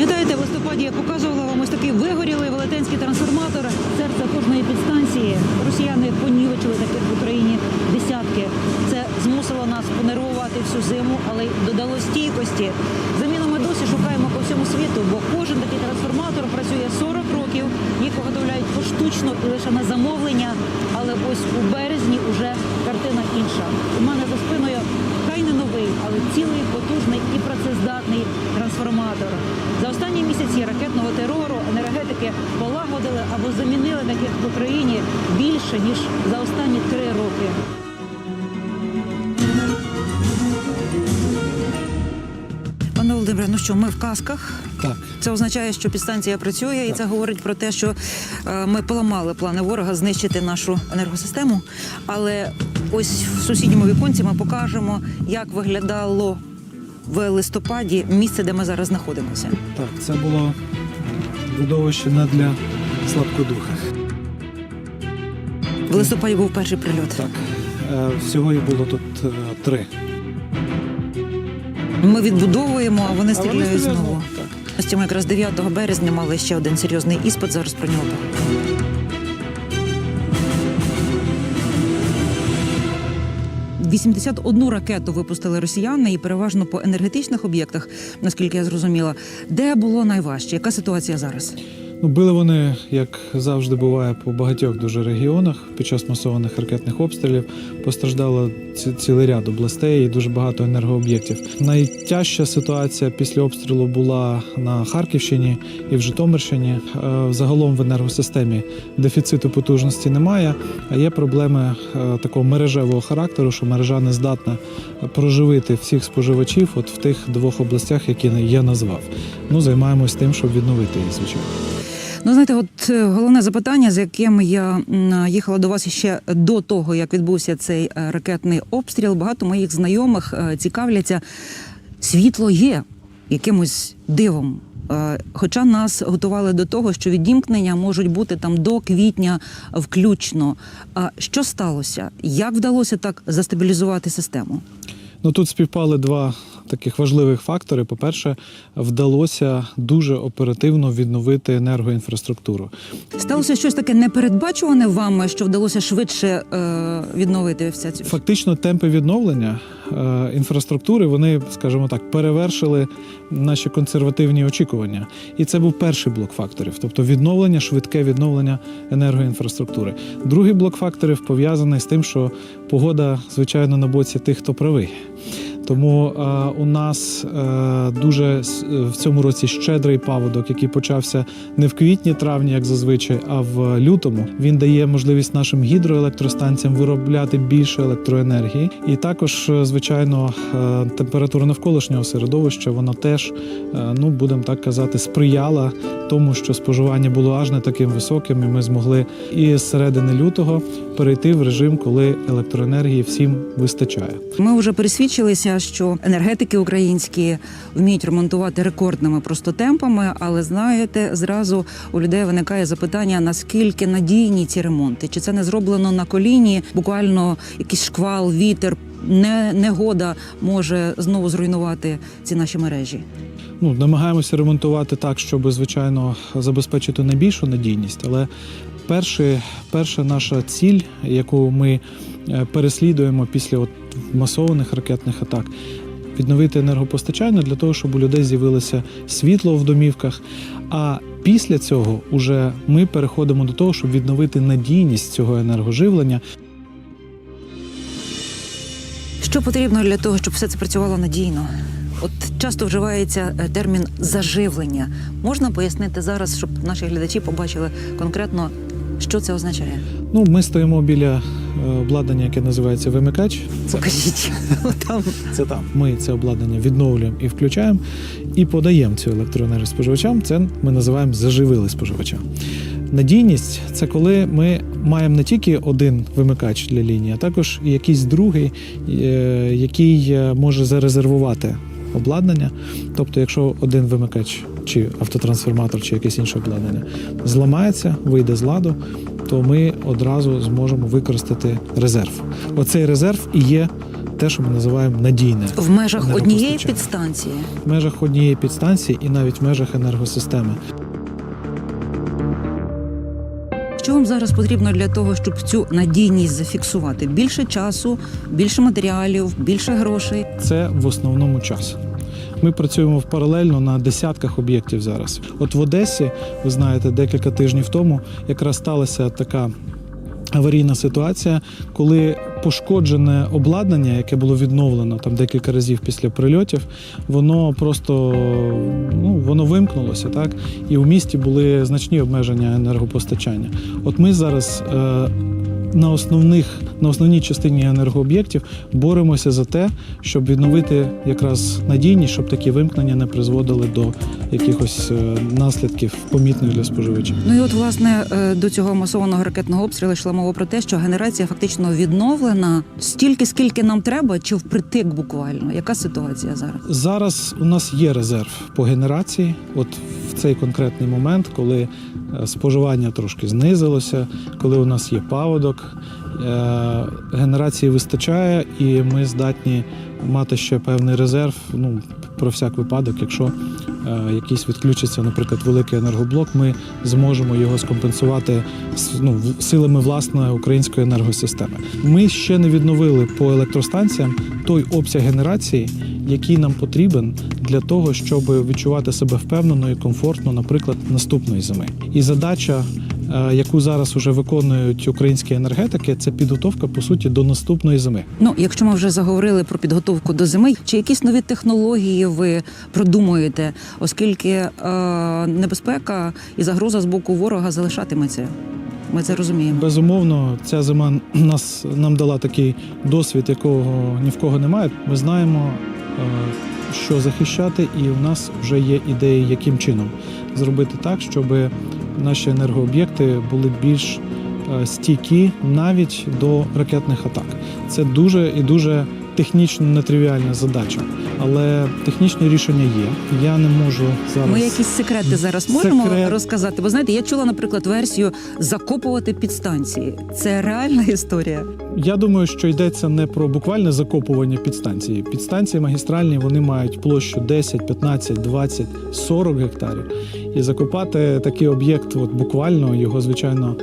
Пам'ятаєте, в листопаді я показувала вам ось такий вигорілий велетенський трансформатор серця кожної підстанції. Росіяни понівечили таких в Україні десятки. Це змусило нас понервувати всю зиму, але додало стійкості. Заміну ми досі шукаємо по всьому світу, бо кожен такий трансформатор працює 40 років. Їх виготовляють поштучно і лише на замовлення. Але ось у березні вже картина інша. У мене за спиною хай не новий, але цілий потужний і працездатний трансформатор. За останні місяці ракетного терору енергетики полагодили або замінили таких в Україні більше ніж за останні три роки. Володимире, ну що, ми в касках. Так, Це означає, що підстанція працює, і це говорить про те, що е, ми поламали плани ворога знищити нашу енергосистему. Але ось в сусідньому віконці ми покажемо, як виглядало в листопаді місце, де ми зараз знаходимося. так, це було видовище не для слабкодухих. В листопаді був перший прильот. Так, е, всього їх було тут е, три. Ми відбудовуємо, а вони стріляють знову. Ось ми якраз 9 березня мали ще один серйозний іспит. Зараз про нього. Вісімдесят одну ракету випустили росіяни і переважно по енергетичних об'єктах, наскільки я зрозуміла. Де було найважче? Яка ситуація зараз? Ну, били вони, як завжди буває, по багатьох дуже регіонах під час масованих ракетних обстрілів. Постраждало ці- цілий ряд областей і дуже багато енергооб'єктів. Найтяжча ситуація після обстрілу була на Харківщині і в Житомирщині. Е, Загалом в енергосистемі дефіциту потужності немає, а є проблеми е, такого мережевого характеру, що мережа не здатна проживити всіх споживачів от в тих двох областях, які я назвав. Ну, займаємось тим, щоб відновити їх, звичайно. Ну, знаєте, от е, головне запитання, з яким я їхала до вас ще до того, як відбувся цей е, ракетний обстріл. Багато моїх знайомих е, цікавляться. Світло є якимось дивом. Хоча нас готували до того, що відімкнення можуть бути там до квітня включно. А що сталося? Як вдалося так застабілізувати систему? Ну тут співпали два таких важливих фактори. По-перше, вдалося дуже оперативно відновити енергоінфраструктуру. Сталося щось таке непередбачуване вами, що вдалося швидше е, відновити вся цю Фактично, темпи відновлення е, інфраструктури вони, скажімо так, перевершили наші консервативні очікування. І це був перший блок факторів, тобто відновлення, швидке відновлення енергоінфраструктури. Другий блок факторів пов'язаний з тим, що погода, звичайно, на боці тих, хто правий. Тому е, у нас е, дуже в цьому році щедрий паводок, який почався не в квітні-травні, як зазвичай, а в лютому. Він дає можливість нашим гідроелектростанціям виробляти більше електроенергії. І також, е, звичайно, температура навколишнього середовища вона теж, ну будемо так казати, сприяла тому, що споживання було аж не таким високим, і ми змогли і з середини лютого перейти в режим, коли електроенергії всім вистачає. Ми вже пересвідчилися, що енергетики українські вміють ремонтувати рекордними просто темпами, але знаєте, зразу у людей виникає запитання: наскільки надійні ці ремонти? Чи це не зроблено на коліні? Буквально якийсь шквал, вітер, не, негода може знову зруйнувати ці наші мережі. Ну, намагаємося ремонтувати так, щоб, звичайно, забезпечити найбільшу надійність. Але перший, перша наша ціль, яку ми е, переслідуємо після от масованих ракетних атак, відновити енергопостачання для того, щоб у людей з'явилося світло в домівках. А після цього уже ми переходимо до того, щоб відновити надійність цього енергоживлення. Що потрібно для того, щоб все це працювало надійно? От часто вживається е, термін заживлення. Можна пояснити зараз, щоб наші глядачі побачили конкретно, що це означає? Ну, ми стоїмо біля е, обладнання, яке називається вимикач. Покажіть там. Це там. Ми це обладнання відновлюємо і включаємо, і подаємо цю електроенергію споживачам. Це ми називаємо заживили споживача. Надійність це коли ми маємо не тільки один вимикач для лінії, а також якийсь другий, е, який е, може зарезервувати обладнання. Тобто, якщо один вимикач чи автотрансформатор, чи якесь інше обладнання зламається, вийде з ладу, то ми одразу зможемо використати резерв. Оцей резерв і є те, що ми називаємо надійне В межах однієї підстанції. в межах однієї підстанції і навіть в межах енергосистеми. Що вам зараз потрібно для того, щоб цю надійність зафіксувати? Більше часу, більше матеріалів, більше грошей. Це в основному час. Ми працюємо паралельно на десятках об'єктів зараз. От в Одесі, ви знаєте, декілька тижнів тому якраз сталася така аварійна ситуація, коли пошкоджене обладнання, яке було відновлено там декілька разів після прильотів, воно просто ну, воно вимкнулося, так? І у місті були значні обмеження енергопостачання. От ми зараз. Е- на основних на основній частині енергооб'єктів боремося за те, щоб відновити якраз надійність, щоб такі вимкнення не призводили до якихось е, наслідків помітних для споживачів. Ну і от власне е, до цього масованого ракетного обстрілу йшла мова про те, що генерація фактично відновлена стільки, скільки нам треба, чи впритик буквально. Яка ситуація зараз? Зараз у нас є резерв по генерації. От в цей конкретний момент, коли е, споживання трошки знизилося, коли у нас є паводок, генерації вистачає, і ми здатні мати ще певний резерв. Ну про всяк випадок, якщо е, якийсь відключиться, наприклад, великий енергоблок, ми зможемо його скомпенсувати ну, силами власної української енергосистеми. Ми ще не відновили по електростанціям той обсяг генерації, який нам потрібен для того, щоб відчувати себе впевнено і комфортно, наприклад, наступної зими. І задача, яку зараз уже виконують українські енергетики, це підготовка по суті до наступної зими. Ну, якщо ми вже заговорили про підготовку до зими, чи якісь нові технології ви продумуєте, оскільки е, небезпека і загроза з боку ворога залишатиметься? Ми це розуміємо. Безумовно, ця зима нас нам дала такий досвід, якого ні в кого немає. Ми знаємо, е, що захищати, і у нас вже є ідеї, яким чином зробити так, щоб наші енергооб'єкти були більш е, стійкі навіть до ракетних атак. Це дуже і дуже технічно нетривіальна задача, але технічні рішення є. Я не можу зараз. Ми якісь секрети зараз можемо Секрет. розказати. Бо знаєте, я чула, наприклад, версію закопувати підстанції. Це реальна історія. Я думаю, що йдеться не про буквальне закопування підстанції. Підстанції магістральні вони мають площу 10, 15, 20, 40 гектарів. І закопати такий об'єкт, от буквально його звичайно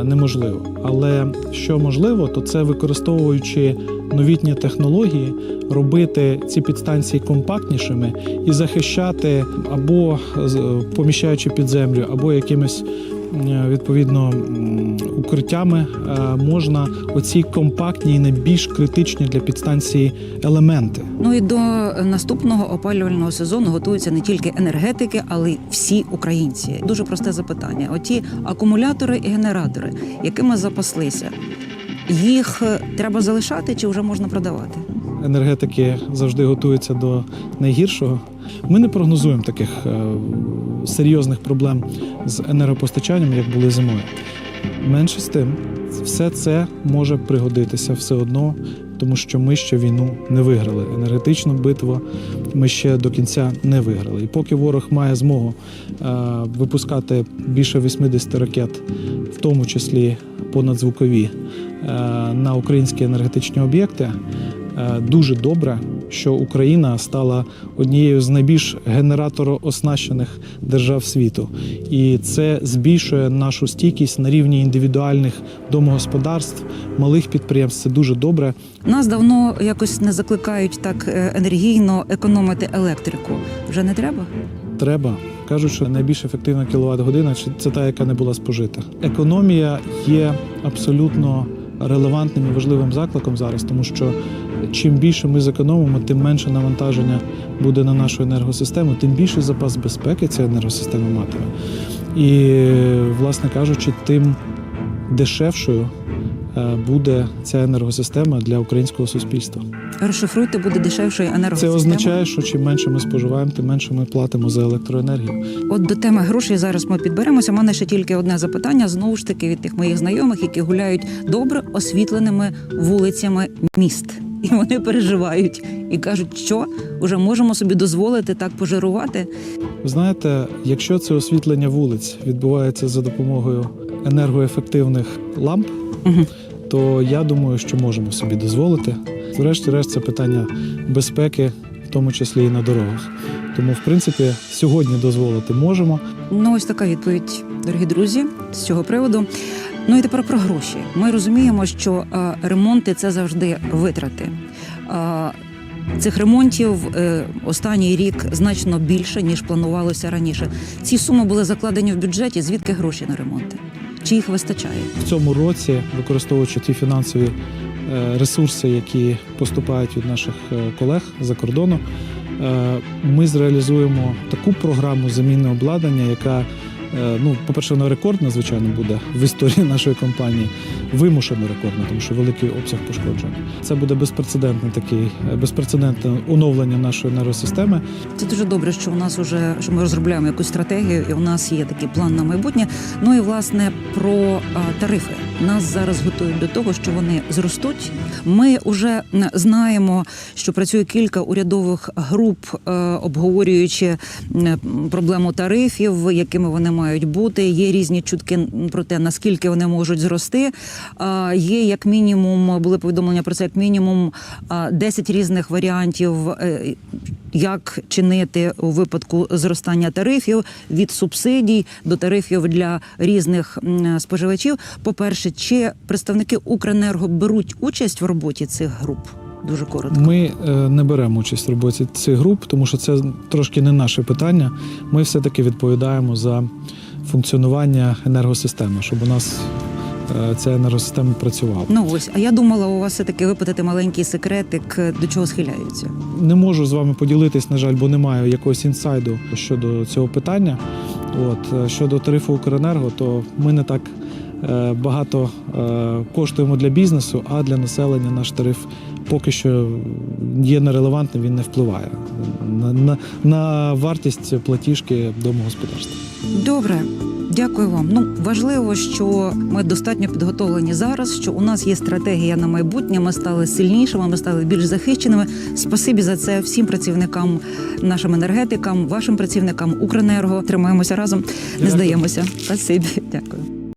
е, неможливо. Але що можливо, то це використовуючи новітні технології, робити ці підстанції компактнішими і захищати або з- поміщаючи під землю, або якимись е, відповідно укриттями е, можна оці компактні і найбільш критичні для підстанції елементи. Ну і до наступного опалювального сезону готуються не тільки енергетики, але й всі українці. Дуже просте запитання: оті акумулятори і генератори, якими запаслися, їх е, треба залишати чи вже можна продавати? Енергетики завжди готуються до найгіршого. Ми не прогнозуємо таких е, серйозних проблем з енергопостачанням, як були зимою. Менше з тим, все це може пригодитися все одно, тому що ми ще війну не виграли. Енергетичну битву ми ще до кінця не виграли. І поки ворог має змогу е, випускати більше 80 ракет, в тому числі понадзвукові, е, на українські енергетичні об'єкти. Е, Дуже добре, що Україна стала однією з найбільш генераторооснащених держав світу, і це збільшує нашу стійкість на рівні індивідуальних домогосподарств, малих підприємств. Це дуже добре. Нас давно якось не закликають так е, енергійно економити електрику. Вже не треба? Треба кажуть, що найбільш ефективна кіловат година це та, яка не була спожита. Економія є абсолютно релевантним і важливим закликом зараз, тому що чим більше ми зекономимо, тим менше навантаження буде на нашу енергосистему, тим більший запас безпеки ця енергосистема матиме. І, власне кажучи, тим дешевшою е, буде ця енергосистема для українського суспільства. Розшифруйте, буде дешевшою Це означає, що чим менше ми споживаємо, тим менше ми платимо за електроенергію. От до теми грошей зараз ми підберемося. У мене ще тільки одне запитання знову ж таки від тих моїх знайомих, які гуляють добре освітленими вулицями міст. І вони переживають і кажуть, що вже можемо собі дозволити так пожирувати. Знаєте, якщо це освітлення вулиць відбувається за допомогою енергоефективних ламп, Угу. то я думаю, що можемо собі дозволити. Врешті-решт, це питання безпеки, в тому числі і на дорогах. Тому, в принципі, сьогодні дозволити можемо. Ну, ось така відповідь, дорогі друзі, з цього приводу. Ну і тепер про гроші. Ми розуміємо, що е, ремонти це завжди витрати. Е, Цих ремонтів е, останній рік значно більше ніж планувалося раніше. Ці суми були закладені в бюджеті. Звідки гроші на ремонти? Чи їх вистачає? В цьому році, використовуючи ті фінансові ресурси, які поступають від наших колег за кордону, ми зреалізуємо таку програму заміни обладнання, яка, ну, по-перше, вона рекордна, звичайно, буде в історії нашої компанії, вимушено рекордна, тому що великий обсяг пошкоджень. Це буде безпрецедентне такий е, безпрецедентне оновлення нашої енергосистеми. Це дуже добре, що у нас уже що ми розробляємо якусь стратегію, і у нас є такий план на майбутнє. Ну і власне про а, тарифи. Нас зараз готують до того, що вони зростуть. Ми вже знаємо, що працює кілька урядових груп, е, обговорюючи проблему тарифів, якими вони мають бути. Є різні чутки про те, наскільки вони можуть зрости. Є як мінімум, були повідомлення про це, як мінімум а, 10 різних варіантів, е, як чинити у випадку зростання тарифів від субсидій до тарифів для різних споживачів. По-перше, чи представники Укренерго беруть участь в роботі цих груп? Дуже коротко. Ми е, не беремо участь в роботі цих груп, тому що це трошки не наше питання. Ми все-таки відповідаємо за функціонування енергосистеми, щоб у нас е, ця енергосистема працювала. Ну ось, а я думала, у вас все таки випитати маленький секретик, е, до чого схиляються. Не можу з вами поділитись, на жаль, бо не маю якогось інсайду щодо цього питання. От щодо тарифу Укренерго, то ми не так багато коштуємо для бізнесу, а для населення наш тариф поки що є нерелевантним, він не впливає на, на, на вартість платіжки домогосподарства. Добре, дякую вам. Ну важливо, що ми достатньо підготовлені зараз. Що у нас є стратегія на майбутнє. Ми стали сильнішими, ми стали більш захищеними. Спасибі за це всім працівникам, нашим енергетикам, вашим працівникам Укренерго. Тримаємося разом, не здаємося. Спасибі, дякую.